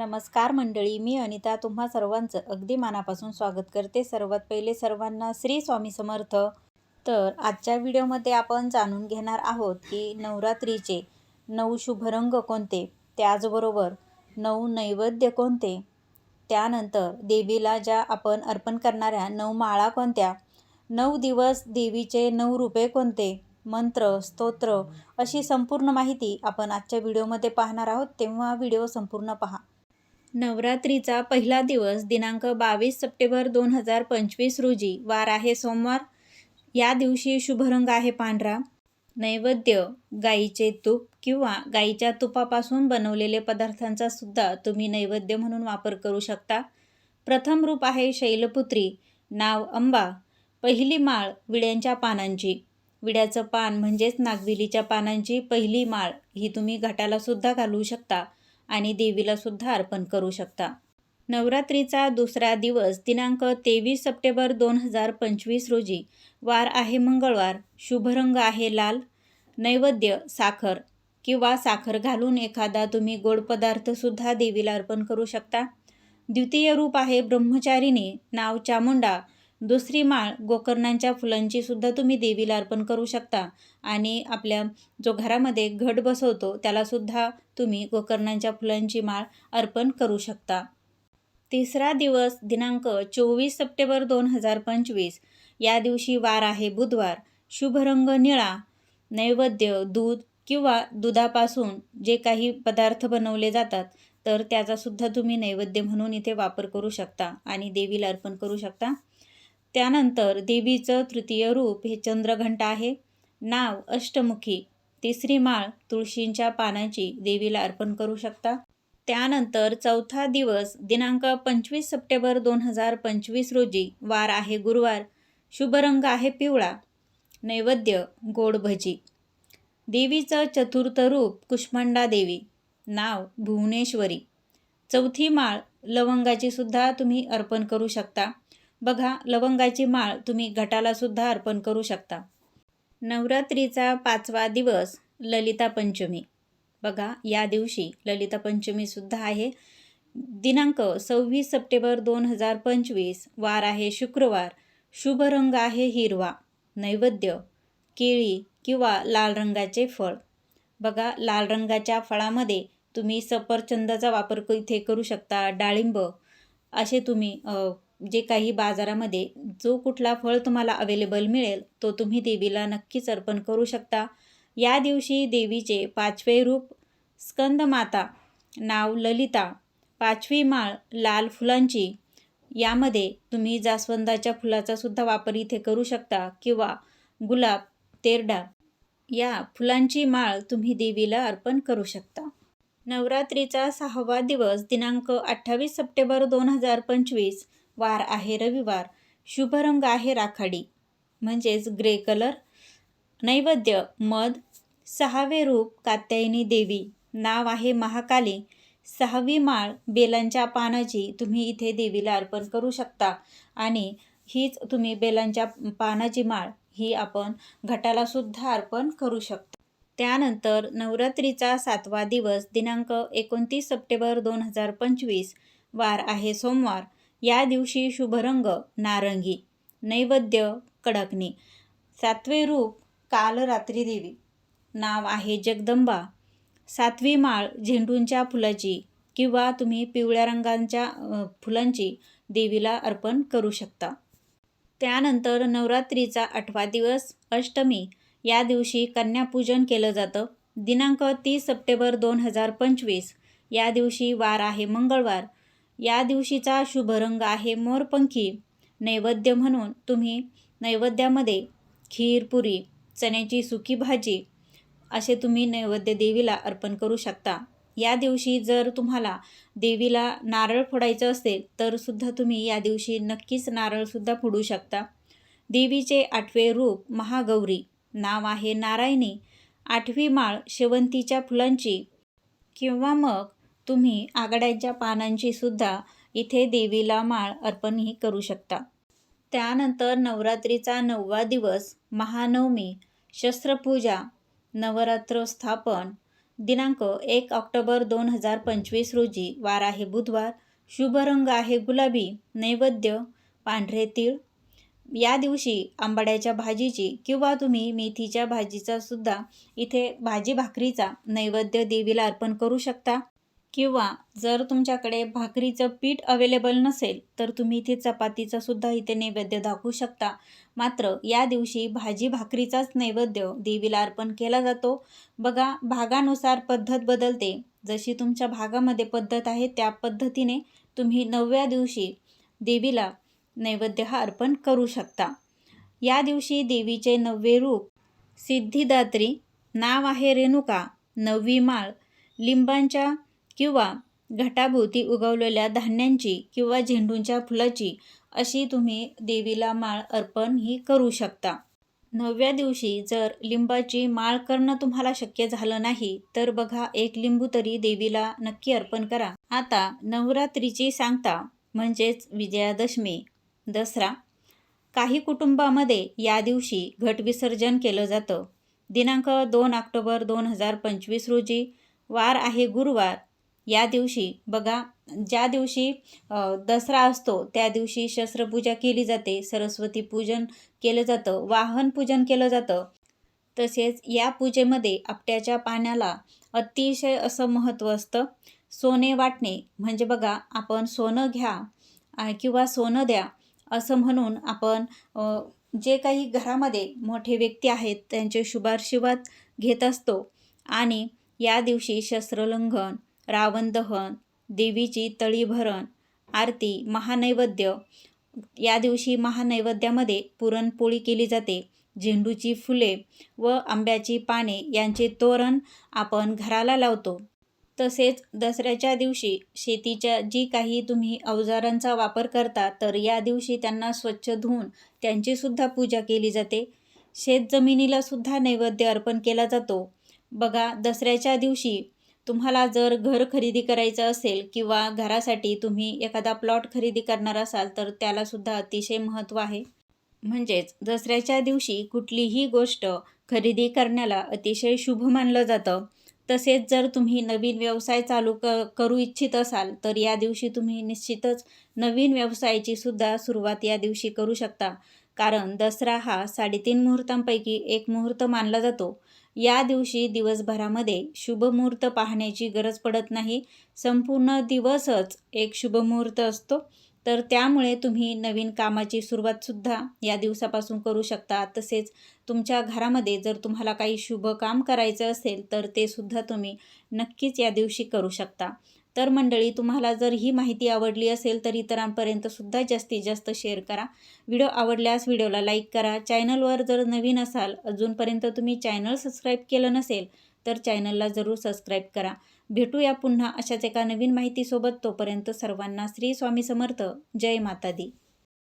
नमस्कार मंडळी मी अनिता तुम्हा सर्वांचं अगदी मनापासून स्वागत करते. सर्वात पहिले सर्वांना श्री स्वामी समर्थ. तर आजच्या व्हिडिओमध्ये आपण जाणून घेणार आहोत की नवरात्रीचे नऊ शुभ रंग कोणते? त्याचबरोबर नऊ नैवेद्य कोणते? त्यानंतर देवीला ज्या आपण अर्पण करणाऱ्या नऊ माळा कोणत्या? नऊ दिवस देवीचे नऊ रूपे कोणते? मंत्र स्तोत्र अशी संपूर्ण माहिती आपण आजच्या व्हिडिओमध्ये पाहणार आहोत. तेव्हा व्हिडिओ संपूर्ण पहा. नवरात्रीचा पहिला दिवस दिनांक बावीस सप्टेंबर दोन हजार पंचवीस रोजी. वार आहे सोमवार. या दिवशी शुभरंग आहे पांढरा. नैवेद्य गाईचे तूप किंवा गाईच्या तुपापासून बनवलेले पदार्थांचा सुद्धा तुम्ही नैवेद्य म्हणून वापर करू शकता. प्रथम रूप आहे शैलपुत्री. नाव अंबा. पहिली माळ विड्यांच्या पानांची. विड्याचं पान म्हणजेच नागविलीच्या पानांची पहिली माळ ही तुम्ही घटाला सुद्धा घालू शकता. आणि देवीला सुद्धा अर्पण करू शकता. नवरात्रीचा दुसरा दिवस दिनांक तेवीस सप्टेंबर दोन हजार पंचवीस रोजी. वार आहे मंगळवार. शुभरंग आहे लाल. नैवेद्य साखर किंवा साखर घालून एखादा तुम्ही गोड पदार्थसुद्धा देवीला अर्पण करू शकता. द्वितीय रूप आहे ब्रह्मचारिणी. नाव चामुंडा. दुसरी माळ गोकर्णांच्या फुलांची सुद्धा तुम्ही देवीला अर्पण करू शकता. आणि आपल्या जो घरामध्ये घट बसवतो त्यालासुद्धा तुम्ही गोकर्णांच्या फुलांची माळ अर्पण करू शकता. तिसरा दिवस दिनांक चोवीस सप्टेंबर दोन हजार पंचवीस. या दिवशी वार आहे बुधवार. शुभ रंग निळा. नैवेद्य दूध किंवा दुधापासून जे काही पदार्थ बनवले जातात तर त्याचासुद्धा तुम्ही नैवेद्य म्हणून इथे वापर करू शकता आणि देवीला अर्पण करू शकता. त्यानंतर देवीचं तृतीय रूप हे चंद्रघंटा आहे. नाव अष्टमुखी. तिसरी माळ तुळशींच्या पानाची देवीला अर्पण करू शकता. त्यानंतर चौथा दिवस दिनांक पंचवीस सप्टेंबर दोन हजार पंचवीस रोजी वार आहे गुरुवार. शुभरंग आहे पिवळा. नैवेद्य गोड भजी. देवीचं चतुर्थ रूप कुष्मांडा देवी. नाव भुवनेश्वरी. चौथी माळ लवंगाची सुद्धा तुम्ही अर्पण करू शकता. बघा लवंगाची माळ तुम्ही घटाला सुद्धा अर्पण करू शकता. नवरात्रीचा पाचवा दिवस ललिता पंचमी. बघा या दिवशी ललिता पंचमीसुद्धा आहे. दिनांक सव्वीस सप्टेंबर दोन हजार पंचवीस वार आहे शुक्रवार. शुभ रंग आहे हिरवा. नैवेद्य केळी किंवा लाल रंगाचे फळ. बघा लाल रंगाच्या फळामध्ये तुम्ही सफरचंदाचा वापर इथे करू शकता डाळिंब. असे तुम्ही जे काही बाजारामध्ये जो कुठला फळ तुम्हाला अवेलेबल मिळेल तो तुम्ही देवीला नक्कीच अर्पण करू शकता. या दिवशी देवीचे पाचवे रूप स्कंदमाता नाव ललिता पाचवी माळ लाल फुलांची. यामध्ये तुम्ही जास्वंदाच्या फुलाचा सुद्धा वापर इथे करू शकता किंवा गुलाब तेरडा या फुलांची माळ तुम्ही देवीला अर्पण करू शकता. नवरात्रीचा सहावा दिवस दिनांक अठ्ठावीस सप्टेंबर दोन हजार पंचवीस वार आहे रविवार. शुभ रंग आहे राखाडी. म्हणजेच ग्रे कलर. नैवेद्य मध सहावे रूप कात्यायनी देवी. नाव आहे महाकाली. सहावी माळ बेलांच्या पानाची तुम्ही इथे देवीला अर्पण करू शकता. आणि हीच तुम्ही बेलांच्या पानाची माळ ही आपण घटाला सुद्धा अर्पण करू शकतो. त्यानंतर नवरात्रीचा सातवा दिवस दिनांक एकोणतीस सप्टेंबर दोन हजार पंचवीस. वार आहे सोमवार. या दिवशी शुभरंग नारंगी नैवेद्य कडकणी सातवे रूप कालरात्री देवी. नाव आहे जगदंबा. सातवी माळ झेंडूंच्या फुलाची किंवा तुम्ही पिवळ्या रंगांच्या फुलांची देवीला अर्पण करू शकता. त्यानंतर नवरात्रीचा आठवा दिवस अष्टमी. या दिवशी कन्यापूजन केलं जातं. दिनांक तीस सप्टेंबर दोन हजार पंचवीस. या दिवशी वार आहे मंगळवार. या दिवशीचा शुभ रंग आहे मोरपंखी. नैवेद्य म्हणून तुम्ही नैवेद्यामध्ये खीर पुरी चण्याची सुकी भाजी असे तुम्ही नैवेद्य देवीला अर्पण करू शकता. या दिवशी जर तुम्हाला देवीला नारळ फोडायचं असेल तर सुद्धा तुम्ही या दिवशी नक्कीच नारळसुद्धा फोडू शकता. देवीचे आठवे रूप महागौरी. नाव आहे नारायणी. आठवी माळ शेवंतीच्या फुलांची किंवा मग तुम्ही आघाड्यांच्या पानांची सुद्धा इथे देवीला माळ अर्पणही करू शकता. त्यानंतर नवरात्रीचा नववा दिवस महानवमी शस्त्रपूजा नवरात्र स्थापन दिनांक एक ऑक्टोबर दोन हजार पंचवीस रोजी वार आहे बुधवार शुभ रंग आहे गुलाबी नैवेद्य पांढरे तीळ. या दिवशी आंबाड्याच्या भाजीची किंवा तुम्ही मेथीच्या भाजीचा सुद्धा इथे भाजी भाकरीचा नैवेद्य देवीला अर्पण करू शकता. किंवा जर तुमच्याकडे भाकरीचं पीठ अवेलेबल नसेल तर तुम्ही इथे चपातीचा सुद्धा इथे नैवेद्य दाखवू शकता. मात्र या दिवशी भाजी भाकरीचाच नैवेद्य देवीला अर्पण केला जातो. बघा भागानुसार पद्धत बदलते. जशी तुमच्या भागामध्ये पद्धत आहे त्या पद्धतीने तुम्ही नवव्या दिवशी देवीला नैवेद्य हा अर्पण करू शकता. या दिवशी देवीचे नववे रूप सिद्धिदात्री नाव आहे रेणुका नववी माळ लिंबांच्या किंवा घटाभोवती उगवलेल्या धान्यांची किंवा झेंडूंच्या फुलाची अशी तुम्ही देवीला माळ अर्पण ही करू शकता. नवव्या दिवशी जर लिंबाची माळ करणं तुम्हाला शक्य झालं नाही तर बघा एक लिंबू तरी देवीला नक्की अर्पण करा. आता नवरात्रीची सांगता म्हणजेच विजयादशमी दसरा. काही कुटुंबामध्ये या दिवशी घटविसर्जन केलं जातं. दिनांक दोन ऑक्टोबर दोन हजार पंचवीस रोजी वार आहे गुरुवार. या दिवशी बघा ज्या दिवशी दसरा असतो त्या दिवशी शस्त्रपूजा केली जाते सरस्वती पूजन केलं जातं वाहन पूजन केलं जातं. तसेच या पूजेमध्ये आपट्याच्या पाण्याला अतिशय असं महत्त्व असतं. सोने वाटणे म्हणजे बघा आपण सोनं घ्या किंवा सोनं द्या असं म्हणून आपण जे काही घरामध्ये मोठे व्यक्ती आहेत त्यांचे शुभाशीर्वाद घेत असतो. आणि या दिवशी शस्त्रलंघन रावण दहन देवीची तळीभरण आरती महानैवेद्य. या दिवशी महानैवेद्यामध्ये पुरणपोळी केली जाते. झेंडूची फुले व आंब्याची पाने यांचे तोरण आपण घराला लावतो. तसेच दसऱ्याच्या दिवशी शेतीच्या जी काही तुम्ही अवजारांचा वापर करता तर या दिवशी त्यांना स्वच्छ धुवून त्यांचीसुद्धा पूजा केली जाते. शेतजमिनीलासुद्धा नैवेद्य अर्पण केला जातो. बघा दसऱ्याच्या दिवशी तुम्हाला जर घर खरेदी करायचं असेल किंवा घरासाठी तुम्ही एखादा प्लॉट खरेदी करणार असाल तर त्यालासुद्धा अतिशय महत्त्व आहे. म्हणजेच दसऱ्याच्या दिवशी कुठलीही गोष्ट खरेदी करण्याला अतिशय शुभ मानलं जातं. तसेच जर तुम्ही नवीन व्यवसाय चालू क करू इच्छित असाल तर या दिवशी तुम्ही निश्चितच नवीन व्यवसायाची सुद्धा सुरुवात या दिवशी करू शकता. कारण दसरा हा साडेतीन मुहूर्तांपैकी एक मुहूर्त मानला जातो. या दिवशी दिवसभरामध्ये शुभमुहूर्त पाहण्याची गरज पडत नाही. संपूर्ण दिवसच एक शुभमुहूर्त असतो. तर त्यामुळे तुम्ही नवीन कामाची सुरुवातसुद्धा या दिवसापासून करू शकता. तसेच तुमच्या घरामध्ये जर तुम्हाला काही शुभ काम करायचं असेल तर ते सुद्धा तुम्ही नक्कीच या दिवशी करू शकता. तर मंडळी तुम्हाला जर ही माहिती आवडली असेल तर इतरांपर्यंत सुद्धा जास्तीत जास्त शेअर करा. व्हिडिओ आवडल्यास व्हिडिओला लाईक करा. चॅनलवर जर नवीन असाल अजूनपर्यंत तुम्ही चॅनल सबस्क्राईब केलं नसेल तर चॅनलला जरूर सबस्क्राईब करा. भेटूया पुन्हा अशाच एका नवीन माहितीसोबत. तोपर्यंत सर्वांना श्री स्वामी समर्थ. जय माता दी